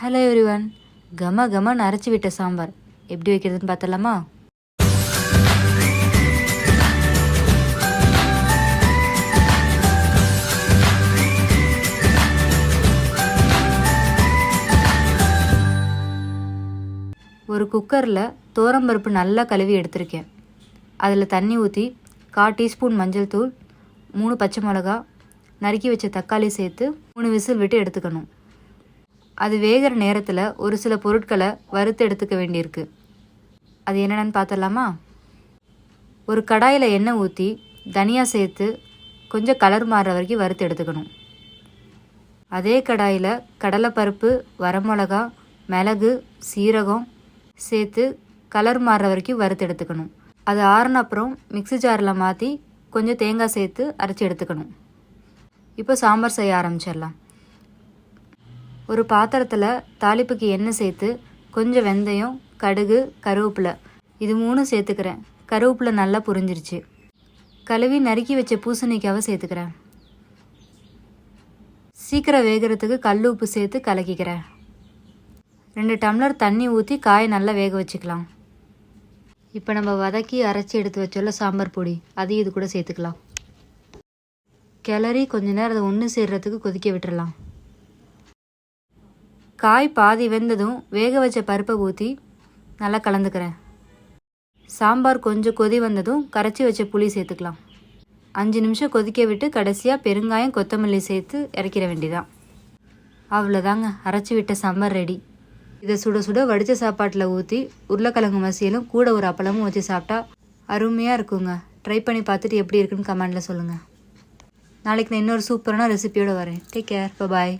Hello everyone கம கம அரைச்சி விட்ட சாம்பார். எப்படி வைக்கிறதுன்னு பார்த்தலாமா ஒரு குக்கரில் பருப்பு நல்லா கழுவி எடுத்திருக்கேன். அதில் தண்ணி ஊற்றி கால் டீஸ்பூன் மஞ்சள் தூள் மூணு பச்சை மிளகா நறுக்கி வச்ச தக்காளி சேர்த்து மூணு விசில் விட்டு எடுத்துக்கணும். அது வேகிற நேரத்தில் ஒரு சில பொருட்களை வறுத்து எடுத்துக்க வேண்டியிருக்கு. அது என்னென்னு பார்த்துடலாமா ஒரு கடாயில் எண்ணெய் ஊற்றி தனியா சேர்த்து கொஞ்சம் கலர் மாறுற வரைக்கும் வறுத்து எடுத்துக்கணும். அதே கடாயில் கடலைப்பருப்பு வரமிளகா மிளகு சீரகம் சேர்த்து கலர் மாறுற வரைக்கும் வறுத்து எடுத்துக்கணும். அது ஆறுன அப்புறம் மிக்ஸி ஜாரில் மாற்றி கொஞ்சம் தேங்காய் சேர்த்து அரைச்சி எடுத்துக்கணும். இப்போ சாம்பார் செய்ய ஆரம்பிச்சிடலாம். ஒரு பாத்திரத்தில் தாளிப்புக்கு எண்ணெய் சேர்த்து கொஞ்சம் வெந்தயம் கடுகு கருவேப்பிலை. இது மூணும் சேர்த்துக்கிறேன். கருவேப்பிலை நல்லா புரிஞ்சிருச்சு. கழுவி நறுக்கி வச்ச பூசணிக்காவை சேர்த்துக்கிறேன். சீக்கிரம் வேகிறதுக்கு கல் உப்பு சேர்த்து கலக்கிக்கிறேன். ரெண்டு டம்ளர் தண்ணி ஊற்றி காயை நல்லா வேக வச்சுக்கலாம். இப்போ நம்ம வதக்கி அரைச்சி எடுத்து வச்சோல்ல சாம்பார் பொடி அதையும் இது கூட சேர்த்துக்கலாம். கிளறி கொஞ்ச நேரம் அதை ஒன்று சேர்றதுக்கு கொதிக்க விட்டுறலாம். காய் பாதி வெந்ததும் வேக வச்ச பருப்பை ஊற்றி நல்லா கலந்துக்கிறேன். சாம்பார் கொஞ்சம் கொதி வந்ததும் கரைச்சி வச்ச புளி சேர்த்துக்கலாம். அஞ்சு நிமிஷம் கொதிக்க விட்டு கடைசியாக பெருங்காயம் கொத்தமல்லி சேர்த்து இறக்கிற வேண்டிதான். அவ்வளோதாங்க அரைச்சி விட்ட சாம்பார் ரெடி இதை சுட சுட வடித்த சாப்பாட்டில் ஊற்றி உருளைக்கிழங்கு மசியலும் கூட ஒரு அப்பளமும் வச்சு சாப்பிட்டா அருமையாக இருக்குங்க. ட்ரை பண்ணி பார்த்துட்டு எப்படி இருக்குன்னு கமெண்டில் சொல்லுங்கள் நாளைக்கு நான் இன்னொரு சூப்பரான ரெசிபியோடு வரேன். Take care bye